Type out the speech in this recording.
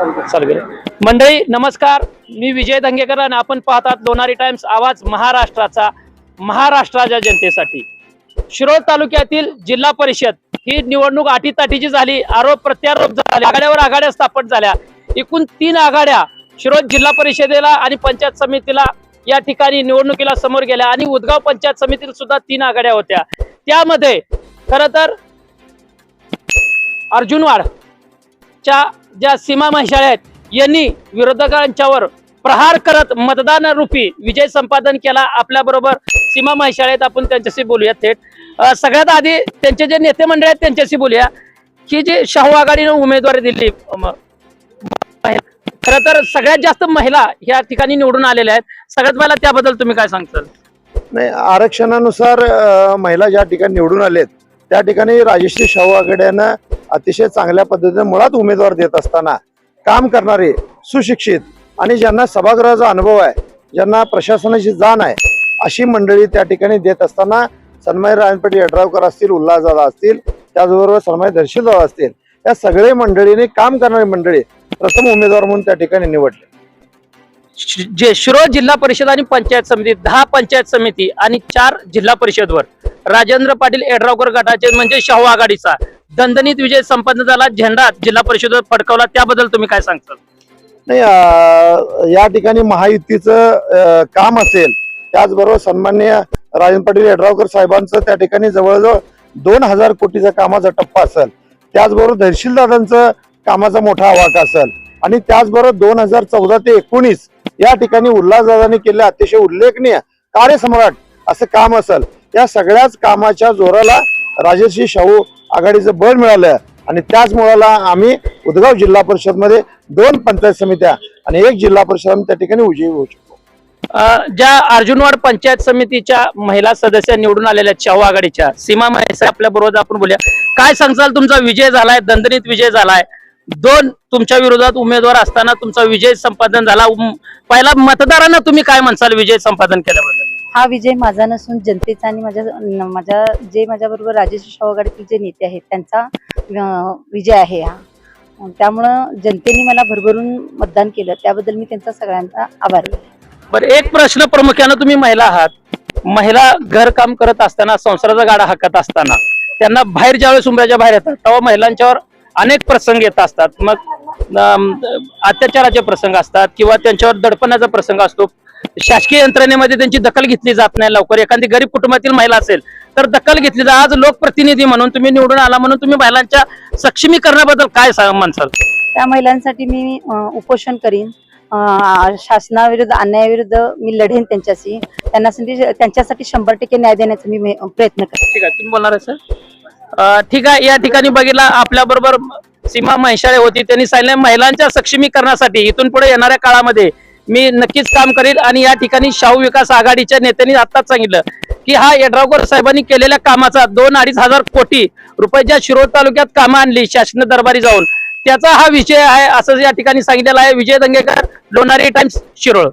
चालेल मंडळी नमस्कार. मी विजय दंगेकर आणि आपण पाहतात लोणारी टाइम्स आवाज महाराष्ट्राचा महाराष्ट्राच्या जनतेसाठी. शिरोळ तालुक्यातील जिल्हा परिषद ही निवडणूक आटीताटीची झाली आरोप प्रत्यारोप झाले आघाड्यावर आघाड्या स्थापन झाल्या. एकूण तीन आघाड्या शिरोळ जिल्हा परिषदेला आणि पंचायत समितीला या ठिकाणी निवडणुकीला समोर गेल्या आणि उदगाव पंचायत समितीला सुद्धा तीन आघाड्या होत्या. त्यामध्ये खर तर अर्जुनवाड च्या ज्या सीमा महिषाळ आहेत यांनी विरोधकांच्यावर प्रहार करत मतदान रूपी विजय संपादन केला आपल्या बरोबर सीमा महिषाळ आपण त्यांच्याशी बोलूया थेट. सगळ्यात आधी त्यांचे जे नेते मंडळ आहेत त्यांच्याशी बोलूया. की जे शाहू आघाडीनं उमेदवारी दिली खर तर सगळ्यात जास्त महिला या ठिकाणी निवडून आलेल्या आहेत. सगळ्यात मला त्याबद्दल तुम्ही काय सांगताल? नाही आरक्षणानुसार महिला ज्या ठिकाणी निवडून आलेत त्या ठिकाणी राजश्री शाहू आघाड्यानं अतिशय चांगल्या पद्धतीने मुळात उमेदवार देत असताना काम करणारे सुशिक्षित आणि ज्यांना सभागृहाचा अनुभव आहे ज्यांना प्रशासनाची जाण आहे अशी मंडळी त्या ठिकाणी देत असताना सन्माई राजपेटी यड्रावकर असतील उल्हासदादा असतील त्याचबरोबर सन्माई दर्शीदादा असतील या सगळे मंडळीने काम करणारी मंडळी प्रथम उमेदवार म्हणून त्या ठिकाणी निवडले. जे शिरोळ जिल्हा परिषद आणि पंचायत समिती दहा पंचायत समिती आणि चार जिल्हा परिषदवर राजेंद्र पाटील एडरावकर गटाचे म्हणजे शाहू आघाडीचा दणदणीत विजय संपन्न झाला झेंडा जिल्हा परिषदेवर फडकवला त्याबद्दल तुम्ही काय सांगता? नाही या ठिकाणी महायुतीचं काम असेल त्याचबरोबर सन्मान्य राजन पाटील यड्रावकर साहेबांचं त्या ठिकाणी जवळजवळ दोन हजार कोटीचा कामाचा टप्पा असेल. त्याचबरोबर तहसीलदारांचं कामाचा मोठा आवाका असेल. आणि त्याचबरोबर दोन हजार चौदा ते एकोणीस या ठिकाणी उल्हासदादांनी केले अतिशय उल्लेखनीय कार्यसम्राट असं काम असेल. या सगळ्याच कामाच्या जोराला राजर्षी शाहू आघाडीचं बळ मिळालं आणि त्याच मुळाला आम्ही उदगाव जिल्हा परिषदमध्ये दोन पंचायत समित्या आणि एक जिल्हा परिषद त्या ठिकाणी विजयी होऊ शकतो. ज्या अर्जुनवाड पंचायत समितीच्या महिला सदस्य निवडून आलेल्या आहेत शाहू आघाडीच्या सीमा महेश आपल्या बरोबर आपण बोलूया. काय सांगचाल तुमचा विजय झालाय दणदणीत विजय झालाय? दोन तुमच्या विरोधात उमेदवार असताना तुमचा विजय संपादन झाला. पहिला मतदारांना तुम्ही काय म्हणसाल विजय संपादन केल्याबद्दल? हा विजय माझा नसून जनतेचा आणि माझ्या माझ्या जे माझ्याबरोबर राजेश शाहू जे नेते आहेत त्यांचा विजय आहे हा. त्यामुळं जनतेने मला भरभरून मतदान केलं. त्याबद्दल मी त्यांचा सगळ्यांचा आभारी बरं एक प्रश्न प्रामुख्यानं तुम्ही महिला आहात. महिला घरकाम करत असताना संसाराचा गाडा हाकत असताना त्यांना बाहेर ज्यावेळेस उमऱ्याच्या बाहेर येतात तेव्हा महिलांच्यावर अनेक प्रसंग येत असतात. मग अत्याचाराचे प्रसंग असतात किंवा त्यांच्यावर दडपणाचा प्रसंग असतो. शासकीय यंत्रणेमध्ये त्यांची दखल घेतली जात नाही लवकर. एखादी गरीब कुटुंबातील महिला असेल तर दखल घेतली जात आज लोकप्रतिनिधी म्हणून तुम्ही निवडून आला म्हणून तुम्ही महिलांच्या सक्षमीकरणाबद्दल काय म्हणसाल? त्या महिलांसाठी मी उपोषण करीन. शासनाविरुद्ध अन्यायाविरुद्ध मी लढेन त्यांच्याशी. त्यांना त्यांच्यासाठी शंभर टक्के न्याय देण्याचा मी प्रयत्न करेन. ठीक आहे. तुम्ही बोलणार आहे सर? ठीक आहे. या ठिकाणी बघितला आपल्या बरोबर सीमा म्हैसाळे होती. त्यांनी सांगितलं महिलांच्या सक्षमीकरणासाठी इथून पुढे येणाऱ्या काळामध्ये मी नक्कीच काम करेल आणि या ठिकाणी शाहू विकास आघाडीच्या नेत्यांनी आताच सांगितलं की हा येड्रावकर साहेबांनी केलेल्या कामाचा दोन अडीच हजार कोटी रुपयाच्या शिरोळ तालुक्यात कामं आणली शासन दरबारी जाऊन त्याचा हा विषय आहे असं या ठिकाणी सांगितलेलं आहे विजय दंगेकर लोणारी टाइम्स शिरोळ.